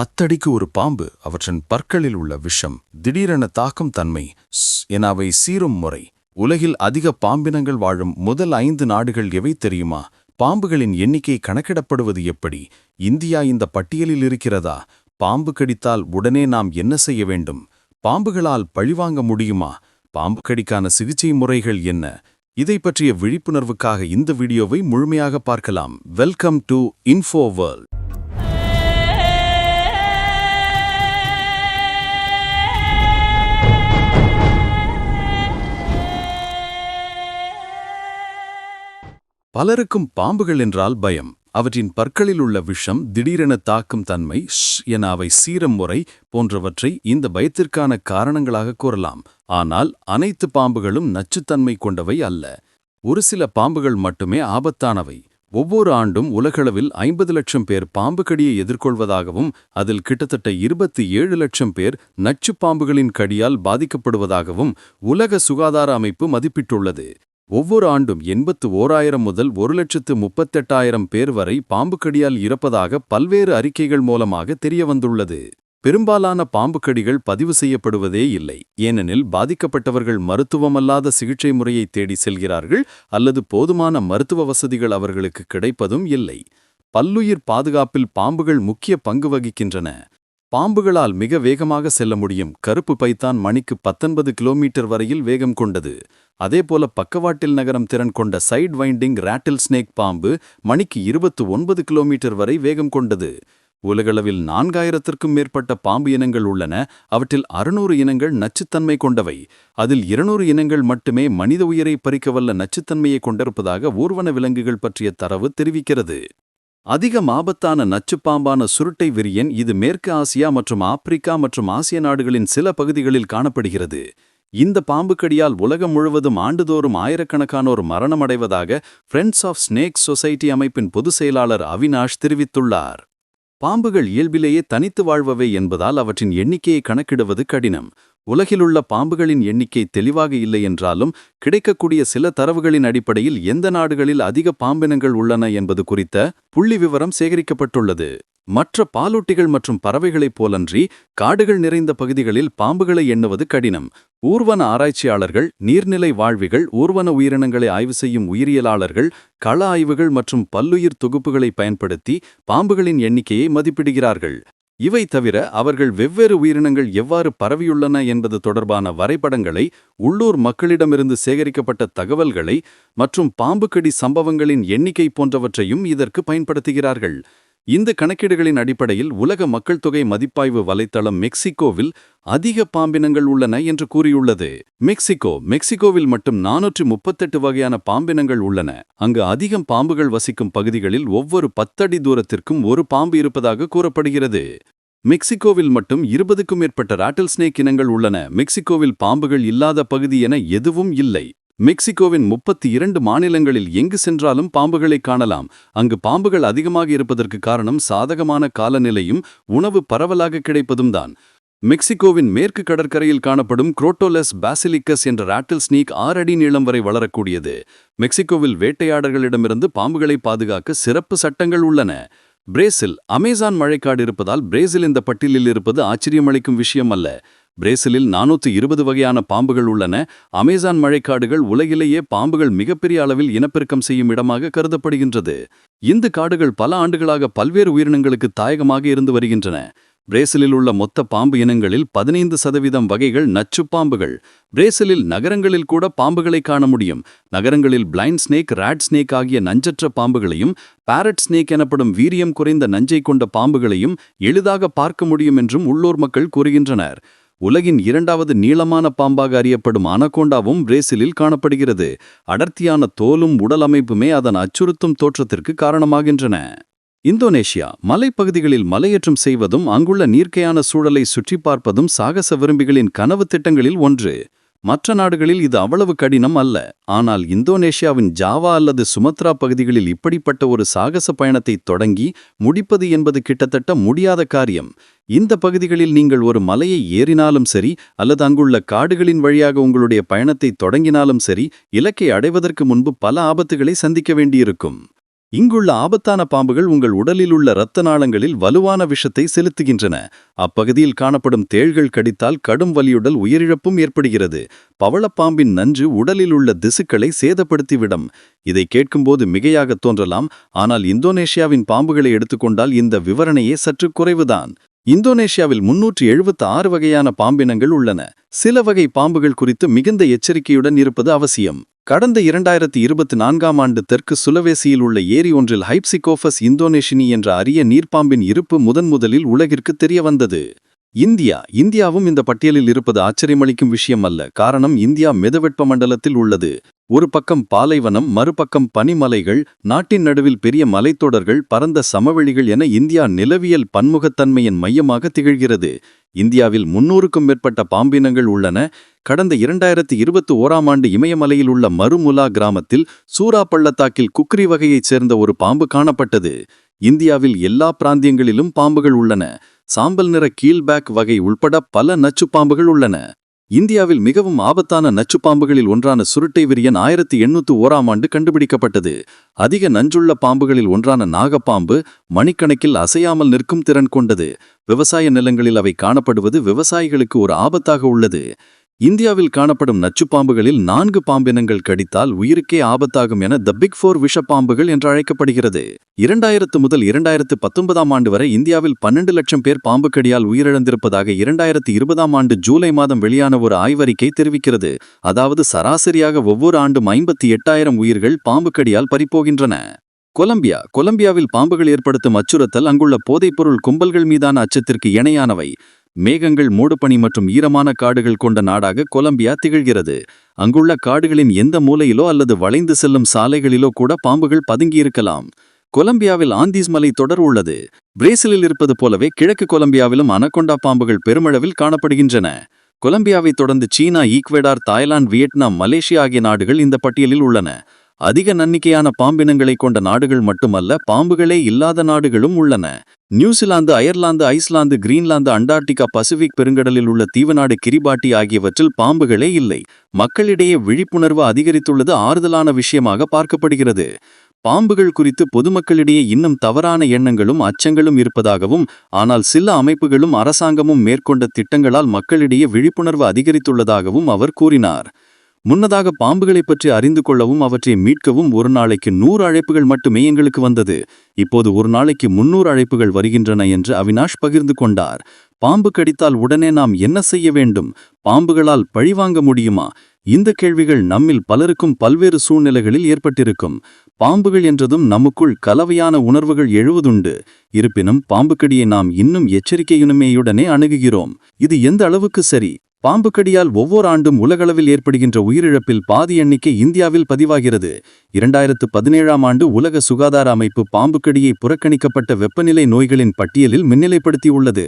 பத்தடிக்கு ஒரு பாம்பு அவற்றின் பற்களில் உள்ள விஷம் திடீரென தாக்கும் தன்மை என அவை சீரும் முறை. உலகில் அதிக பாம்பினங்கள் வாழும் முதல் ஐந்து நாடுகள் எவை தெரியுமா? பாம்புகளின் எண்ணிக்கை கணக்கிடப்படுவது எப்படி? இந்தியா இந்த பட்டியலில் இருக்கிறதா? பாம்பு கடித்தால் உடனே நாம் என்ன செய்ய வேண்டும்? பாம்புகளால் பழிவாங்க முடியுமா? பாம்பு கடிக்கான சிகிச்சை முறைகள் என்ன? இதை பற்றிய விழிப்புணர்வுக்காக இந்த வீடியோவை முழுமையாக பார்க்கலாம். வெல்கம் டு இன்ஃபோ வேர்ல்ட் பலருக்கும் பாம்புகள் என்றால் பயம். அவற்றின் பற்களில் உள்ள விஷம் திடீரென தாக்கும் தன்மை ஷ் என அவை சீரம் முறை போன்றவற்றை இந்த பயத்திற்கான காரணங்களாக கூறலாம். ஆனால் அனைத்து பாம்புகளும் நச்சுத்தன்மை கொண்டவை அல்ல. ஒரு சில பாம்புகள் மட்டுமே ஆபத்தானவை. ஒவ்வொரு ஆண்டும் உலகளவில் ஐம்பது லட்சம் பேர் பாம்பு கடியை எதிர்கொள்வதாகவும் அதில் கிட்டத்தட்ட இருபத்தி ஏழு லட்சம் பேர் நச்சுப் பாம்புகளின் கடியால் பாதிக்கப்படுவதாகவும் உலக சுகாதார அமைப்பு மதிப்பிட்டுள்ளது. ஒவ்வொரு ஆண்டும் எண்பத்து ஓராயிரம் முதல் ஒரு லட்சத்து முப்பத்தெட்டாயிரம் பேர் வரை பாம்புக்கடியால் இறப்பதாக பல்வேறு அறிக்கைகள் மூலமாக தெரியவந்துள்ளது. பெரும்பாலான பாம்புக்கடிகள் பதிவு செய்யப்படுவதே இல்லை. ஏனெனில் பாதிக்கப்பட்டவர்கள் மருத்துவமல்லாத சிகிச்சை முறையை தேடி செல்கிறார்கள் அல்லது போதுமான மருத்துவ வசதிகள் அவர்களுக்கு கிடைப்பதும் இல்லை. பல்லுயிர் பாதுகாப்பில் பாம்புகள் முக்கிய பங்கு வகிக்கின்றன. பாம்புகளால் மிக வேகமாக செல்ல முடியும். கருப்பு பைத்தான் மணிக்கு பத்தொன்பது கிலோமீட்டர் வரையில் வேகம் கொண்டது. அதேபோல பக்கவாட்டில் நகரம் திறன் கொண்ட சைட் வைண்டிங் ராட்டில் ஸ்னேக் பாம்பு மணிக்கு இருபத்து ஒன்பது கிலோமீட்டர் வரை வேகம் கொண்டது. உலகளவில் நான்காயிரத்திற்கும் மேற்பட்ட பாம்பு இனங்கள் உள்ளன. அவற்றில் அறுநூறு இனங்கள் நச்சுத்தன்மை கொண்டவை. அதில் இருநூறு இனங்கள் மட்டுமே மனித உயிரை பறிக்கவல்ல நச்சுத்தன்மையை கொண்டிருப்பதாக ஊர்வன விலங்குகள் பற்றிய தரவு தெரிவிக்கிறது. அதிக ஆபத்தான நச்சுப்பாம்பான சுருட்டை விரியன் இது மேற்கு ஆசியா மற்றும் ஆப்பிரிக்கா மற்றும் ஆசிய நாடுகளின் சில பகுதிகளில் காணப்படுகிறது. இந்த பாம்புக்கடியால் உலகம் முழுவதும் ஆண்டுதோறும் ஆயிரக்கணக்கானோர் மரணமடைவதாக ஃப்ரெண்ட்ஸ் ஆஃப் ஸ்னேக் சொசைட்டி அமைப்பின் பொதுச் செயலாளர் அவினாஷ் தெரிவித்துள்ளார். பாம்புகள் இயல்பிலேயே தனித்து வாழ்பவை என்பதால் அவற்றின் எண்ணிக்கையை கணக்கிடுவது கடினம். உலகிலுள்ள பாம்புகளின் எண்ணிக்கை தெளிவாக இல்லை என்றாலும் கிடைக்கக்கூடிய சில தரவுகளின் அடிப்படையில் எந்த நாடுகளில் அதிக பாம்பினங்கள் உள்ளன என்பது குறித்த புள்ளி விவரம் சேகரிக்கப்பட்டுள்ளது. மற்ற பாலூட்டிகள் மற்றும் பறவைகளைப் போலன்றி காடுகள் நிறைந்த பகுதிகளில் பாம்புகளை எண்ணுவது கடினம். ஊர்வன ஆராய்ச்சியாளர்கள் நீர்நிலை வாழ்விகள் ஊர்வன உயிரினங்களை ஆய்வு செய்யும் உயிரியலாளர்கள் கள ஆய்வுகள் மற்றும் பல்லுயிர் தொகுப்புகளை பயன்படுத்தி பாம்புகளின் எண்ணிக்கையை மதிப்பிடுகிறார்கள். இவை தவிர அவர்கள் வெவ்வேறு உயிரினங்கள் எவ்வாறு பரவியுள்ளன என்பது தொடர்பான வரைபடங்களை உள்ளூர் மக்களிடமிருந்து சேகரிக்கப்பட்ட தகவல்களை மற்றும் பாம்புக்கடி சம்பவங்களின் எண்ணிக்கை போன்றவற்றையும் இதற்கு பயன்படுத்துகிறார்கள். இந்த கணக்கீடுகளின் அடிப்படையில் உலக மக்கள் தொகை மதிப்பாய்வு வலைத்தளம் மெக்சிகோவில் அதிக பாம்பினங்கள் உள்ளன என்று கூறியுள்ளது. மெக்சிகோ மெக்சிகோவில் மட்டும் நானூற்று முப்பத்தெட்டு வகையான பாம்பினங்கள் உள்ளன. அங்கு அதிகம் பாம்புகள் வசிக்கும் பகுதிகளில் ஒவ்வொரு பத்தடி தூரத்திற்கும் ஒரு பாம்பு இருப்பதாக கூறப்படுகிறது. மெக்சிகோவில் மட்டும் இருபதுக்கும் மேற்பட்ட ராட்டில் ஸ்னேக் இனங்கள் உள்ளன. மெக்சிகோவில் பாம்புகள் இல்லாத பகுதி என எதுவும் இல்லை. மெக்சிகோவின் முப்பத்தி இரண்டு மாநிலங்களில் எங்கு சென்றாலும் பாம்புகளை காணலாம். அங்கு பாம்புகள் அதிகமாக இருப்பதற்கு காரணம் சாதகமான காலநிலையும் உணவு பரவலாக கிடைப்பதும் தான். மெக்சிகோவின் மேற்கு கடற்கரையில் காணப்படும் குரோட்டோலஸ் பாசிலிக்கஸ் என்ற ராட்டில் ஸ்னீக் ஆறு அடி நீளம் வரை வளரக்கூடியது. மெக்சிகோவில் வேட்டையாடர்களிடமிருந்து பாம்புகளை பாதுகாக்க சிறப்பு சட்டங்கள் உள்ளன. பிரேசில் அமேசான் மழைக்காடு இருப்பதால் பிரேசில் இந்த பட்டியலில் இருப்பது ஆச்சரியமளிக்கும் விஷயம் அல்ல. பிரேசிலில் நானூற்று இருபது வகையான பாம்புகள் உள்ளன. அமேசான் மழைக்காடுகள் உலகிலேயே பாம்புகள் மிகப்பெரிய அளவில் இனப்பெருக்கம் செய்யும் இடமாக கருதப்படுகின்றது. இந்த காடுகள் பல ஆண்டுகளாக பல்வேறு உயிரினங்களுக்கு தாயகமாக இருந்து வருகின்றன. பிரேசிலில் உள்ள மொத்த பாம்பு இனங்களில் பதினைந்து சதவீதம் வகைகள் நச்சு பாம்புகள். பிரேசிலில் நகரங்களில் கூட பாம்புகளை காண முடியும். நகரங்களில் பிளைண்ட் ஸ்னேக் ராட் ஸ்னேக் ஆகிய நஞ்சற்ற பாம்புகளையும் பாரட் ஸ்னேக் எனப்படும் வீரியம் குறைந்த நஞ்சை கொண்ட பாம்புகளையும் எளிதாக பார்க்க முடியும் என்றும் உள்ளூர் மக்கள் கூறுகின்றனர். உலகின் இரண்டாவது நீளமான பாம்பாக அறியப்படும் அனகோண்டாவும் பிரேசிலில் காணப்படுகிறது. அடர்த்தியான தோலும் உடல் அமைப்புமே அதன் அச்சுறுத்தும் தோற்றத்திற்கு காரணமாகின்றன. இந்தோனேஷியா மலைப்பகுதிகளில் மலையேற்றம் செய்வதும் அங்குள்ள நீர்க்கையான சூழலை சுற்றி பார்ப்பதும் சாகச விரும்பிகளின் கனவு திட்டங்களில் ஒன்று. மற்ற நாடுகளில் இது அவ்வளவு கடினம் அல்ல. ஆனால் இந்தோனேஷியாவின் ஜாவா அல்லது சுமத்ரா பகுதிகளில் இப்படிப்பட்ட ஒரு சாகச பயணத்தை தொடங்கி முடிப்பது என்பது கிட்டத்தட்ட முடியாத காரியம். இந்த பகுதிகளில் நீங்கள் ஒரு மலையை ஏறினாலும் சரி அல்லது அங்குள்ள காடுகளின் வழியாக உங்களுடைய பயணத்தை தொடங்கினாலும் சரி இலக்கை அடைவதற்கு முன்பு பல ஆபத்துகளை சந்திக்க வேண்டியிருக்கும். இங்குள்ள ஆபத்தான பாம்புகள் உங்கள் உடலில் உள்ள இரத்த நாளங்களில் வலுவான விஷத்தை செலுத்துகின்றன. அப்பகுதியில் காணப்படும் தேள்கள் கடித்தால் கடும் வலியுடல் உயிரிழப்பும் ஏற்படுகிறது. பவளப்பாம்பின் நஞ்சு உடலில் உள்ள திசுக்களை சேதப்படுத்திவிடும். இதை கேட்கும்போது மிகையாகத் தோன்றலாம் ஆனால் இந்தோனேஷியாவின் பாம்புகளை எடுத்துக்கொண்டால் இந்த விவரணையே சற்று குறைவுதான். இந்தோனேஷியாவில் முன்னூற்று எழுபத்து ஆறு வகையான பாம்பினங்கள் உள்ளன. சில வகை பாம்புகள் குறித்து மிகுந்த எச்சரிக்கையுடன் இருப்பது அவசியம். கடந்த இரண்டாயிரத்தி இருபத்தி நான்காம் ஆண்டு தெற்கு சுலவேசியில் உள்ள ஏரி ஒன்றில் ஹைப்சிகோஃபஸ் இந்தோனேஷினி என்ற அரிய நீர்ப்பாம்பின் இருப்பு முதன்முதலில் உலகிற்கு தெரிய வந்தது இந்தியா இந்தியாவும் இந்த பட்டியலில் இருப்பது ஆச்சரியமளிக்கும் விஷயம் அல்ல காரணம் இந்தியா மிதவெட்ப மண்டலத்தில் உள்ளது. ஒரு பக்கம் பாலைவனம் மறுபக்கம் பனிமலைகள் நாட்டின் நடுவில் பெரிய மலைத்தொடர்கள் பரந்த சமவெளிகள் என இந்தியா நிலவியல் பன்முகத்தன்மையின் மையமாக திகழ்கிறது. இந்தியாவில் முன்னூறுக்கும் மேற்பட்ட பாம்பினங்கள் உள்ளன. கடந்த இரண்டாயிரத்தி இருபத்தி ஓராம் ஆண்டு இமயமலையில் உள்ள மருமுலா கிராமத்தில் சூரா பள்ளத்தாக்கில் குக்ரி வகையைச் சேர்ந்த ஒரு பாம்பு காணப்பட்டது. இந்தியாவில் எல்லா பிராந்தியங்களிலும் பாம்புகள் உள்ளன. சாம்பல் நிற கீல்பேக் வகை உள்பட பல நச்சு பாம்புகள் உள்ளன. இந்தியாவில் மிகவும் ஆபத்தான நச்சு பாம்புகளில் ஒன்றான சுருட்டை விரியன் ஆயிரத்தி எண்ணூத்தி ஓராம் ஆண்டு கண்டுபிடிக்கப்பட்டது. அதிக நஞ்சுள்ள பாம்புகளில் ஒன்றான நாகப்பாம்பு மணிக்கணக்கில் அசையாமல் நிற்கும் திறன் கொண்டது. விவசாய நிலங்களில் அவை காணப்படுவது விவசாயிகளுக்கு ஒரு ஆபத்தாக உள்ளது. இந்தியாவில் காணப்படும் நச்சுப்பாம்புகளில் நான்கு பாம்பினங்கள் கடித்தால் உயிருக்கே ஆபத்தாகும் என த பிக் ஃபோர் விஷப்பாம்புகள் என்று அழைக்கப்படுகிறது. இரண்டாயிரத்து முதல் இரண்டாயிரத்து பத்தொன்பதாம் ஆண்டு வரை இந்தியாவில் பன்னெண்டு லட்சம் பேர் பாம்பு கடியால் உயிரிழந்திருப்பதாக இரண்டாயிரத்து இருபதாம் ஆண்டு ஜூலை மாதம் வெளியான ஒரு ஆய்வறிக்கை தெரிவிக்கிறது. அதாவது சராசரியாக ஒவ்வொரு ஆண்டும் ஐம்பத்தி எட்டாயிரம் உயிர்கள் பாம்பு கடியால் பறிப்போகின்றன கொலம்பியா கொலம்பியாவில் பாம்புகள் ஏற்படுத்தும் அச்சுறுத்தல் அங்குள்ள போதைப்பொருள் கும்பல்கள் மீதான அச்சத்திற்கு இணையானவை. மேகங்கள் மூடுபனி மற்றும் ஈரமான காடுகள் கொண்ட நாடாக கொலம்பியா திகழ்கிறது. அங்குள்ள காடுகளின் எந்த மூலையிலோ அல்லது வளைந்து செல்லும் சாலைகளிலோ கூட பாம்புகள் பதுங்கியிருக்கலாம். கொலம்பியாவில் ஆந்தீஸ் மலை தொடர் உள்ளது. பிரேசிலில் இருப்பது போலவே கிழக்கு கொலம்பியாவிலும் அனகொண்டா பாம்புகள் பெருமளவில் காணப்படுகின்றன. கொலம்பியாவைத் தொடர்ந்து China Ecuador Thailand Vietnam Malaysia ஆகிய நாடுகள் இந்த பட்டியலில் உள்ளன. அதிக நன்னிக்கையான பாம்பினங்களை கொண்ட நாடுகள் மட்டுமல்ல பாம்புகளே இல்லாத நாடுகளும் உள்ளன. New Zealand Ireland Iceland Greenland Antarctica Pacific பெருங்கடலில் உள்ள தீவநாடு கிரிபாட்டி ஆகியவற்றில் பாம்புகளே இல்லை. மக்களிடையே விழிப்புணர்வு அதிகரித்துள்ளது ஆறுதலான விஷயமாக பார்க்கப்படுகிறது. பாம்புகள் குறித்து பொதுமக்களிடையே இன்னும் தவறான எண்ணங்களும் அச்சங்களும் இருப்பதாகவும் ஆனால் சில அமைப்புகளும் அரசாங்கமும் மேற்கொண்ட திட்டங்களால் மக்களிடையே விழிப்புணர்வு அதிகரித்துள்ளதாகவும் அவர் கூறினார். முன்னதாக பாம்புகளைப் பற்றி அறிந்து கொள்ளவும் அவற்றை மீட்கவும் ஒரு நாளைக்கு நூறு அழைப்புகள் மட்டுமே எங்களுக்கு வந்தது. இப்போது ஒரு நாளைக்கு முன்னூறு அழைப்புகள் வருகின்றன என்று அவினாஷ் பகிர்ந்து கொண்டார். பாம்பு கடித்தால் உடனே நாம் என்ன செய்ய வேண்டும்? பாம்புகளால் பழிவாங்க முடியுமா? இந்த கேள்விகள் நம்மில் பலருக்கும் பல்வேறு சூழ்நிலைகளில் ஏற்பட்டிருக்கும். பாம்புகள் என்றதும் நமக்குள் கலவையான உணர்வுகள் எழுவதுண்டு. இருப்பினும் பாம்புக்கடியை நாம் இன்னும் எச்சரிக்கையுனமேயுடனே அணுகுகிறோம். இது எந்த அளவுக்கு சரி? பாம்பு கடியால் ஒவ்வொரு ஆண்டும் உலகளவில் ஏற்படுகின்ற உயிரிழப்பில் பாதி எண்ணிக்கை இந்தியாவில் பதிவாகிறது. இரண்டாயிரத்து பதினேழாம் ஆண்டு உலக சுகாதார அமைப்பு பாம்புக்கடியை புறக்கணிக்கப்பட்ட வெப்பநிலை நோய்களின் பட்டியலில் முன்னிலைப்படுத்தியுள்ளது.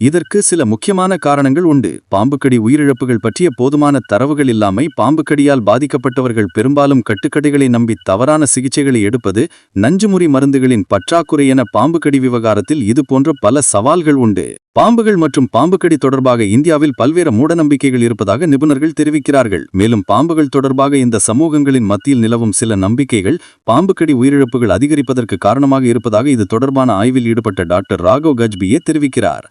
இதற்கு சில முக்கியமான காரணங்கள் உண்டு. பாம்புக்கடி உயிரிழப்புகள் பற்றிய போதுமான தரவுகள் இல்லாமை பாம்புக்கடியால் பாதிக்கப்பட்டவர்கள் பெரும்பாலும் கட்டுக்கடைகளை நம்பி தவறான சிகிச்சைகளை எடுப்பது நஞ்சுமுறி மருந்துகளின் பற்றாக்குறை என பாம்புக்கடி விவகாரத்தில் இதுபோன்ற பல சவால்கள் உண்டு. பாம்புகள் மற்றும் பாம்புக்கடி தொடர்பாக இந்தியாவில் பல்வேறு மூடநம்பிக்கைகள் இருப்பதாக நிபுணர்கள் தெரிவிக்கிறார்கள். மேலும் பாம்புகள் தொடர்பாக இந்த சமூகங்களின் மத்தியில் நிலவும் சில நம்பிக்கைகள் பாம்புக்கடி உயிரிழப்புகள் அதிகரிப்பதற்கு காரணமாக இருப்பதாக இது தொடர்பான ஆய்வில் ஈடுபட்ட டாக்டர் ராகவ் கஜ்பியே தெரிவிக்கிறார்.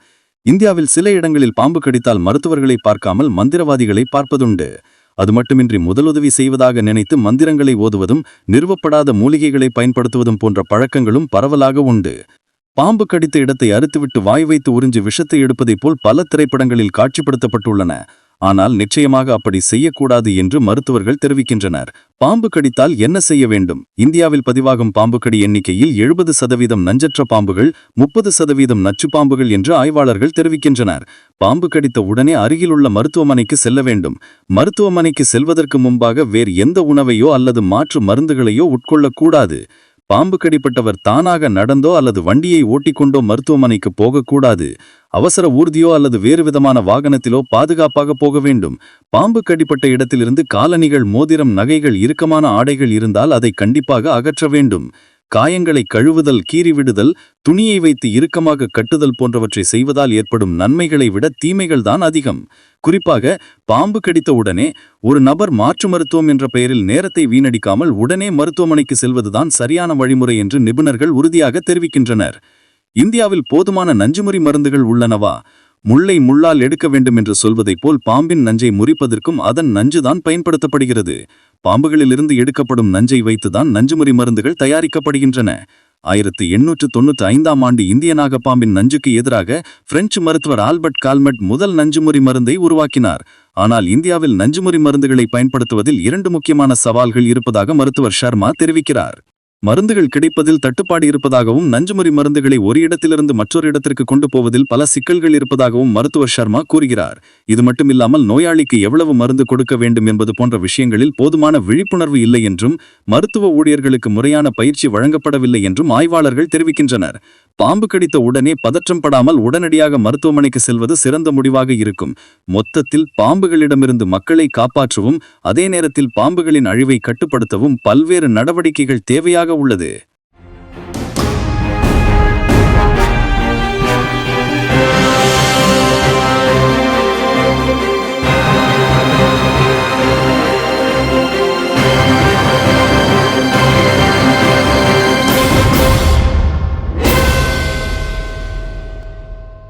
இந்தியாவில் சில இடங்களில் பாம்பு கடித்தால் மருத்துவர்களை பார்க்காமல் மந்திரவாதிகளை பார்ப்பதுண்டு. அது மட்டுமின்றி முதலுதவி செய்வதாக நினைத்து மந்திரங்களை ஓதுவதும் நிறுவப்படாத மூலிகைகளை பயன்படுத்துவதும் போன்ற பழக்கங்களும் பரவலாக உண்டு. பாம்பு கடித்த இடத்தை அறுத்துவிட்டு வாய் வைத்து உறிஞ்சு விஷத்தை எடுப்பதைப் போல் பல திரைப்படங்களில் காட்சிப்படுத்தப்பட்டுள்ளன. ஆனால் நிச்சயமாக அப்படி செய்யக்கூடாது என்று மருத்துவர்கள் தெரிவிக்கின்றனர். பாம்பு கடித்தால் என்ன செய்ய வேண்டும்? இந்தியாவில் பதிவாகும் பாம்பு கடி எண்ணிக்கையில் எழுபது சதவீதம் நஞ்சற்ற பாம்புகள் முப்பது சதவீதம் நச்சு பாம்புகள் என்று ஆய்வாளர்கள் தெரிவிக்கின்றனர். பாம்பு கடித்த உடனே அருகிலுள்ள மருத்துவமனைக்கு செல்ல வேண்டும். மருத்துவமனைக்கு செல்வதற்கு முன்பாக வேறு எந்த உணவையோ அல்லது மாற்று மருந்துகளையோ உட்கொள்ளக்கூடாது. பாம்பு கடிப்பட்டவர் தானாக நடந்தோ அல்லது வண்டியை ஓட்டிக்கொண்டோ மருத்துவமனைக்கு போகக்கூடாது. அவசர ஊர்தியோ அல்லது வேறு விதமான வாகனத்திலோ பாதுகாப்பாக போக வேண்டும். பாம்பு கடிப்பட்ட இடத்திலிருந்து காலணிகள் மோதிரம் நகைகள் இறுக்கமான ஆடைகள் இருந்தால் அதை கண்டிப்பாக அகற்ற வேண்டும். காயங்களை கழுவுதல் கீறிவிடுதல் துணியை வைத்து இறுக்கமாக கட்டுதல் போன்றவற்றை செய்வதால் ஏற்படும் நன்மைகளை விட தீமைகள்தான் அதிகம். குறிப்பாக பாம்பு கடித்த உடனே ஒரு நபர் மாற்று மருத்துவம் என்ற பெயரில் நேரத்தை வீணடிக்காமல் உடனே மருத்துவமனைக்கு செல்வதுதான் சரியான வழிமுறை என்று நிபுணர்கள் உறுதியாக தெரிவிக்கின்றனர். இந்தியாவில் போதுமான நஞ்சுமுறி மருந்துகள் உள்ளனவா? முள்ளை முள்ளால் எடுக்க வேண்டும் என்று சொல்வதைப் போல் பாம்பின் நஞ்சை முறிப்பதற்கும் அதன் நஞ்சுதான் பயன்படுத்தப்படுகிறது. பாம்புகளிலிருந்து எடுக்கப்படும் நஞ்சை வைத்துதான் நஞ்சுமுறி மருந்துகள் தயாரிக்கப்படுகின்றன. ஆயிரத்து எண்ணூற்று தொண்ணூற்றி ஐந்தாம் ஆண்டு இந்திய நாகப்பாம்பின் நஞ்சுக்கு எதிராக பிரெஞ்சு மருத்துவர் ஆல்பர்ட் கால்மெட் முதல் நஞ்சுமுறி மருந்தை உருவாக்கினார். ஆனால் இந்தியாவில் நஞ்சுமுறி மருந்துகளை பயன்படுத்துவதில் இரண்டு முக்கியமான சவால்கள் இருப்பதாக மருத்துவர் ஷர்மா தெரிவிக்கிறார். மருந்துகள் கிடைப்பதில் தட்டுப்பாடு இருப்பதாகவும் நஞ்சுமுறி மருந்துகளை ஒரு இடத்திலிருந்து மற்றொரு இடத்திற்கு கொண்டு போவதில் பல சிக்கல்கள் இருப்பதாகவும் மருத்துவர் சர்மா கூறுகிறார். இது மட்டுமில்லாமல் நோயாளிக்கு எவ்வளவு மருந்து கொடுக்க வேண்டும் என்பது போன்ற விஷயங்களில் போதுமான விழிப்புணர்வு இல்லை என்றும் மருத்துவ ஊழியர்களுக்கு முறையான பயிற்சி வழங்கப்படவில்லை என்றும் ஆய்வாளர்கள் தெரிவிக்கின்றனர். பாம்பு கடித்த உடனே பதற்றம் படாமல் உடனடியாக மருத்துவமனைக்கு செல்வது சிறந்த முடிவாக இருக்கும். மொத்தத்தில் பாம்புகளிடமிருந்து மக்களை காப்பாற்றவும் அதே நேரத்தில் பாம்புகளின் அழிவை கட்டுப்படுத்தவும் பல்வேறு நடவடிக்கைகள் தேவையாக உள்ளது.